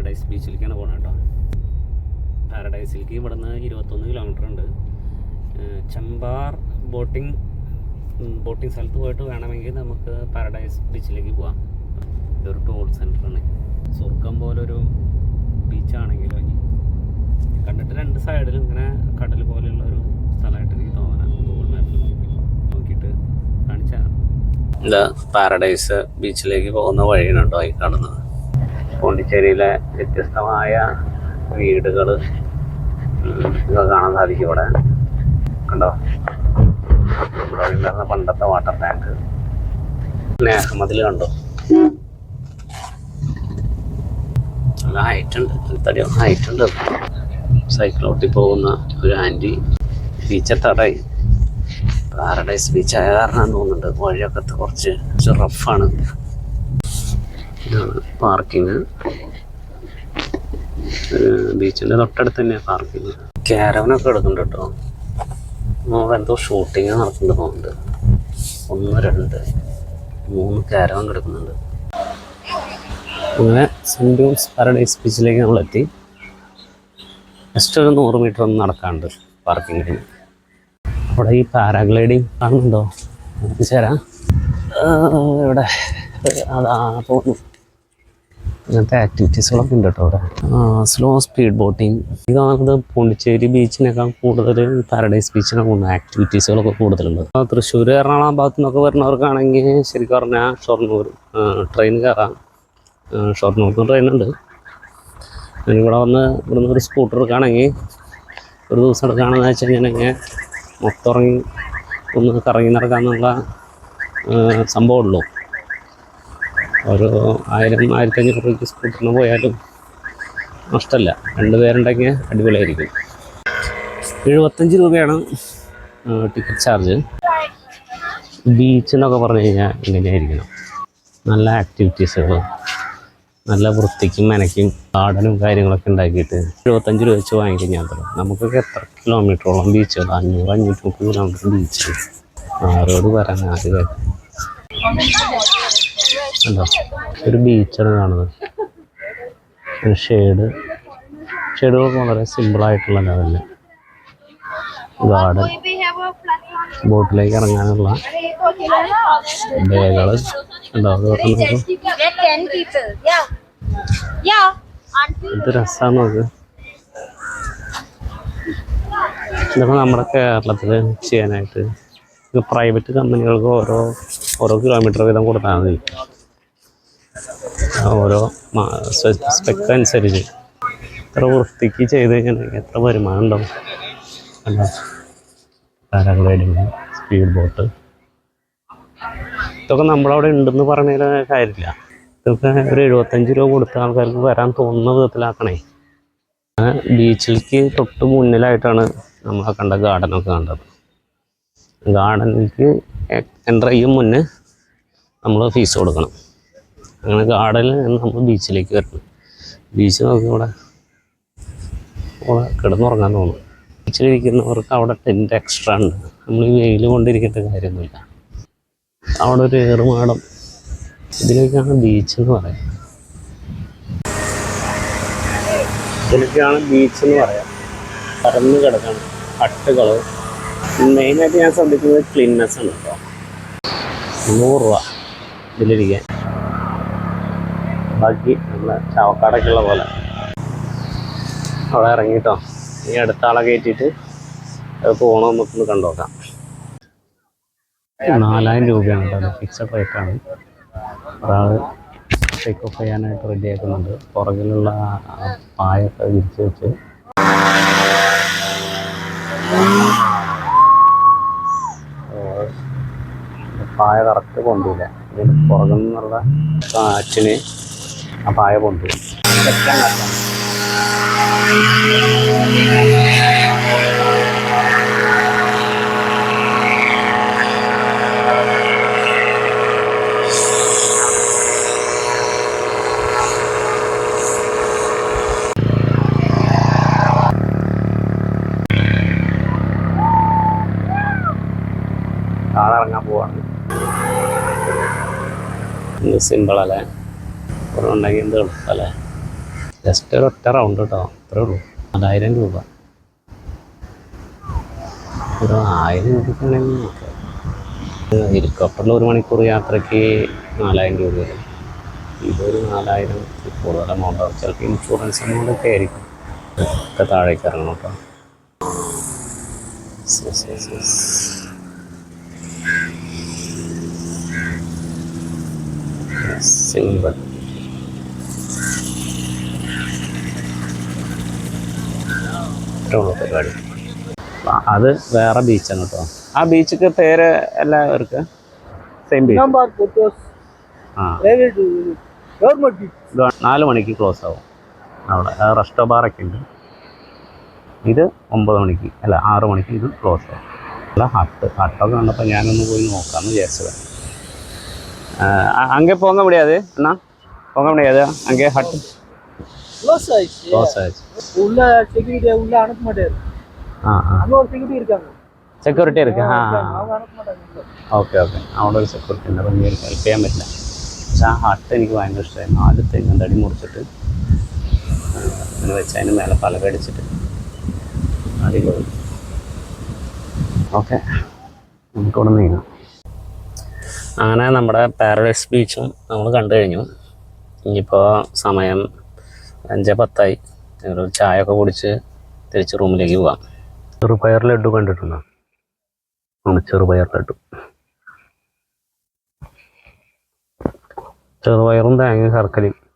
Paradise ബീച്ചിലേക്കാണ് പോകണം കേട്ടോ. പാരഡൈസിലേക്ക് ഇവിടുന്ന് ഇരുപത്തൊന്ന് കിലോമീറ്റർ ഉണ്ട്. ചമ്പാർ ബോട്ടിംഗ് ബോട്ടിംഗ് സ്ഥലത്ത് പോയിട്ട് വേണമെങ്കിൽ നമുക്ക് പാരഡൈസ് ബീച്ചിലേക്ക് പോവാം. ഇതൊരു ടൂർ സെന്ററാണ് സ്വർഗം പോലൊരു ബീച്ചാണെങ്കിലും ഇനി കണ്ടിട്ട് രണ്ട് സൈഡിലും ഇങ്ങനെ കടൽ പോലെയുള്ള ഒരു സ്ഥലമായിട്ട് എനിക്ക് തോന്നാനാണ് ഗൂഗിൾ മാപ്പിൽ നോക്കി നോക്കിയിട്ട് കാണിച്ചാൽ ഇത് പാരഡൈസ് ബീച്ചിലേക്ക് പോകുന്ന വഴിയാണ് കേട്ടോ ഈ കാണുന്നത്. പോണ്ടിച്ചേരിയിലെ വ്യത്യസ്തമായ വീടുകൾ ഇതൊക്കെ കാണാൻ സാധിക്കും ഇവിടെ. കണ്ടോ? ഇവിടെ ഉണ്ടായിരുന്ന പണ്ടത്തെ വാട്ടർ ടാങ്ക്. നേഹമതിൽ കണ്ടോ. നല്ല ഹൈറ്റുണ്ട് തടി ഹൈറ്റ് ഉണ്ട്. സൈക്കിളോട്ടി പോകുന്ന ഒരു ആന്റി ബീച്ചെത്താറായി പാരഡൈസ് ബീച്ച് ആയ കാരണം തോന്നുന്നുണ്ട്. വഴിയൊക്കെ കുറച്ച് റഫാണ് ഇതാണ് പാർക്കിങ്. ബീച്ചിന്റെ തൊട്ടടുത്ത് തന്നെയാണ് പാർക്കിങ്. ക്യാരവനൊക്കെ എടുക്കുന്നുണ്ട് കേട്ടോ. എന്തോ ഷൂട്ടിങ് നടക്കുന്നുണ്ട് പോകുന്നുണ്ട് ഒന്ന് രണ്ട് മൂന്ന് ക്യാരവൻ കിടക്കുന്നുണ്ട്. അങ്ങനെ സെന്റ് ജോൺസ് പാരഡൈസ് ബീച്ചിലേക്ക് നമ്മൾ എത്തി ജസ്റ്റ് ഒരു നൂറ് മീറ്റർ ഒന്ന് നടക്കാണ്ട് പാർക്കിങ്ങിന്. അവിടെ ഈ പാരാഗ്ലൈഡിങ് കാണുന്നുണ്ടോ? ചേരാ ഇവിടെ. അതാ തോന്നുന്നു. അങ്ങനത്തെ ആക്ടിവിറ്റീസുകളൊക്കെ ഉണ്ട് കേട്ടോ അവിടെ. സ്ലോ സ്പീഡ് ബോട്ടിങ് ഇത് കാണുന്നത് പോണ്ടിച്ചേരി ബീച്ചിനേക്കാൾ കൂടുതൽ പാരഡൈസ് ബീച്ചിനാണ് കൂടുതൽ ആക്ടിവിറ്റീസുകളൊക്കെ കൂടുതലുണ്ട് തൃശ്ശൂർ എറണാകുളം ഭാഗത്തു നിന്നൊക്കെ വരുന്നവർക്കാണെങ്കിൽ ശരിക്കും പറഞ്ഞാൽ ഷൊർണൂർ ട്രെയിൻ കയറാം ഷൊർണൂർക്കും ട്രെയിൻ ഉണ്ട്. ഇവിടെ വന്ന് ഇവിടുന്ന് ഒരു സ്കൂട്ടർ എടുക്കുകയാണെങ്കിൽ ഒരു ദിവസം എടുക്കുകയാണെന്ന് വെച്ച് കഴിഞ്ഞാൽ മൊത്തം ഇറങ്ങി ഒന്ന് കറങ്ങി നടക്കാമെന്നുള്ള സംഭവമുള്ളൂ ഒരു ആയിരം ആയിരത്തഞ്ഞൂറ് രൂപയ്ക്ക് സ്കൂട്ടറിന് പോയാലും നഷ്ടമല്ല രണ്ട് പേരുണ്ടെങ്കിൽ അടിപൊളിയായിരിക്കും. എഴുപത്തഞ്ച് രൂപയാണ് ടിക്കറ്റ് ചാർജ് ബീച്ച് എന്നൊക്കെ പറഞ്ഞു കഴിഞ്ഞാൽ ഇങ്ങനെയായിരിക്കണം. നല്ല ആക്ടിവിറ്റീസുകൾ നല്ല വൃത്തിക്കും മെനക്കും ഗാർഡനും കാര്യങ്ങളൊക്കെ ഉണ്ടാക്കിയിട്ട് എഴുപത്തഞ്ച് രൂപ വെച്ച് വാങ്ങിക്കഴിഞ്ഞാൽ തരും നമുക്കൊക്കെ എത്ര കിലോമീറ്ററോളം ബീച്ചുകൾ അഞ്ഞൂറ് അഞ്ഞൂറ്റി മുപ്പത് കിലോമീറ്റർ ബീച്ച് ആരോട് ആര് കേൾക്കും കണ്ടോ? ഒരു ബീച്ചാണ് കാണുന്നത്. ഒരു ഷെയ്ഡ് ഷെയ്ഡുകളൊക്കെ വളരെ സിമ്പിളായിട്ടുള്ള ലെവലിൽ ഗാർഡൻ. ബോട്ടിലേക്ക് ഇറങ്ങാനുള്ള ബേകൾ എന്ത് ഇതൊക്കെ നമ്മുടെ കേരളത്തിൽ ചെയ്യാനായിട്ട് പ്രൈവറ്റ് കമ്പനികൾക്ക് ഓരോ ഓരോ കിലോമീറ്റർ വീതം കൊടുത്താൽ മതി. ഓരോ സ്പെക്ക് അനുസരിച്ച് എത്ര വൃത്തിക്ക് ചെയ്ത് കഴിഞ്ഞാൽ എത്ര വരുമാനം ഉണ്ടാവും. അല്ല പാരാഗ്ലൈഡിങ് സ്പീഡ് ബോട്ട് ഇതൊക്കെ നമ്മളവിടെ ഉണ്ടെന്ന് പറഞ്ഞതിൽ കാര്യമില്ല. ഇതൊക്കെ ഒരു എഴുപത്തഞ്ച് രൂപ കൊടുത്ത ആൾക്കാർക്ക് വരാൻ തോന്നുന്ന വിധത്തിലാക്കണേ. ബീച്ചിലേക്ക് തൊട്ട് മുന്നിലായിട്ടാണ് നമ്മൾ ആ കണ്ട ഗാർഡനൊക്കെ കണ്ടത്. ഗാർഡനിലേക്ക് എന്റർ ചെയ്യും മുന്നേ നമ്മൾ ഫീസ് കൊടുക്കണം. അങ്ങനെ ഗാർഡനിൽ നിന്ന് നമ്മൾ ബീച്ചിലേക്ക് വരണം. ബീച്ച് നോക്കി ഇവിടെ ഇവിടെ കിടന്നുറങ്ങാൻ തോന്നും. ബീച്ചിലിരിക്കുന്നവർക്ക് അവിടെ ടെന്റ് എക്സ്ട്രാ ഉണ്ട്. നമ്മൾ ഈ വെയിൽ കൊണ്ടിരിക്കേണ്ട കാര്യമൊന്നുമില്ല. അവിടെ ഒരു ഏറുമാടം. ഇതിലേക്കാണ് ബീച്ച് എന്ന് പറയാം ഇതിലേക്കാണ് ബീച്ച് എന്ന് പറയാം. പരന്ന് കിടക്കണം കട്ടുകൾ മെയിനായിട്ട് ഞാൻ ശ്രദ്ധിക്കുന്നത് ക്ലീൻനെസ് ആണ് കേട്ടോ നൂറ് രൂപ ഇതിലിരിക്കാൻ. ബാക്കി നമ്മളെ ചാവക്കാടൊക്കെയുള്ള പോലെ. അവിടെ ഇറങ്ങിട്ടോ. ഈ അടുത്ത ആളെ കയറ്റിയിട്ട് അത് പോകണം നമുക്കൊന്ന് കണ്ടുനോക്കാം നാലായിരം രൂപയാണ് കേട്ടോ. ഫിക്സഡ് റേറ്റാണ് ഒരാൾ ടേക്ക് ഓഫ് ചെയ്യാനായിട്ട് റെഡി ആക്കുന്നുണ്ട്. പുറകിലുള്ള പായൊക്കെ വിരിച്ച് വെച്ച്. പായ കറക്റ്റ് കൊണ്ടില്ല ഇതിന് പുറകിൽ നിന്നുള്ള കാറ്റിന് ആ പായ കൊണ്ടുപോകും കാറ്റാണ് താഴെ ഇറങ്ങാൻ പോവാണ്. ഇത് സിമ്പിളല്ലേ ഉണ്ടെങ്കിൽ എന്ത് എളുപ്പമല്ലേ ജസ്റ്റ് ഒരു ഒറ്റ റൗണ്ട് കേട്ടോ അത്രേ ഉള്ളൂ. നാലായിരം രൂപ. ഒരു ആയിരം രൂപയ്ക്കാണെങ്കിൽ ഹെലികോപ്റ്ററിൽ ഒരു മണിക്കൂർ യാത്രയ്ക്ക് നാലായിരം രൂപ വരും. ഇതൊരു നാലായിരം കൂടുതൽ എമൗണ്ട് ആവും. ചിലപ്പോൾ ഇൻഷുറൻസ് എമൗണ്ട് ഒക്കെ ആയിരിക്കും. ഒക്കെ താഴേക്ക് ഇറങ്ങണം കേട്ടോ. Yes, മാത്രമേ പരിപാടി. അത് വേറെ ബീച്ചാണ് കേട്ടോ ആ ബീച്ചിക്ക് പേര് എല്ലാവർക്കും സെയിം ബീച്ച് ആ. നാല് മണിക്ക് ക്ലോസ് ആവും. അവിടെ റെസ്റ്റോ ബാറൊക്കെ ഉണ്ട്. ഇത് ഒമ്പത് മണിക്ക് അല്ല ആറ് മണിക്ക് ഇത് ക്ലോസ് ആവും. അല്ല ഹട്ട് ഹട്ടൊക്കെ കണ്ടപ്പോൾ ഞാനൊന്ന് പോയി നോക്കാമെന്ന് വിചാരിച്ചത്. അങ്ങേ പോകാൻ വിടിയാതെ എന്നാ? പോകാൻ വിടിയാതെ അങ്ങേ ഹട്ട് ക്ലോസ് ആയിച്ചു ക്ലോസ് ആയിച്ചു உள்ள செக்யூரிட்டி உள்ள அனுப்ப மாட்டாரு அங்க ஒரு செக்யூரிட்டி இருக்காங்க സെക്യൂരിറ്റി ഇരിക്കും ആ. Okay okay. അവിടെ ഒരു സെക്യൂരിറ്റി ഉണ്ട്. അപ്പം എനിക്ക് ഹെൽപ്പ് ചെയ്യാൻ പറ്റില്ല. പക്ഷെ ആ ഹട്ട് എനിക്ക് ഭയങ്കര ഇഷ്ടമായി. നാല് തെങ്ങും തടി മുറിച്ചിട്ട് അങ്ങനെ വെച്ച് അതിന് മേലെ പലകടിച്ചിട്ട് അടിപൊളി. ഓക്കെ. നമുക്കിവിടെ അങ്ങനെ നമ്മുടെ പാരഡൈസ് ബീച്ചും നമ്മൾ കണ്ടു കഴിഞ്ഞു. ഇനിയിപ്പോൾ സമയം അഞ്ച് പത്തായി. ഒരു ചായ ഒക്കെ കുടിച്ച് തിരിച്ച് റൂമിലേക്ക് പോവാം. ചെറുപയർ ലഡു കണ്ടിട്ടുണ്ടോ? ചെറുപയർ ലഡു. ചെറുപയറും തേങ്ങയും ശർക്കരയും.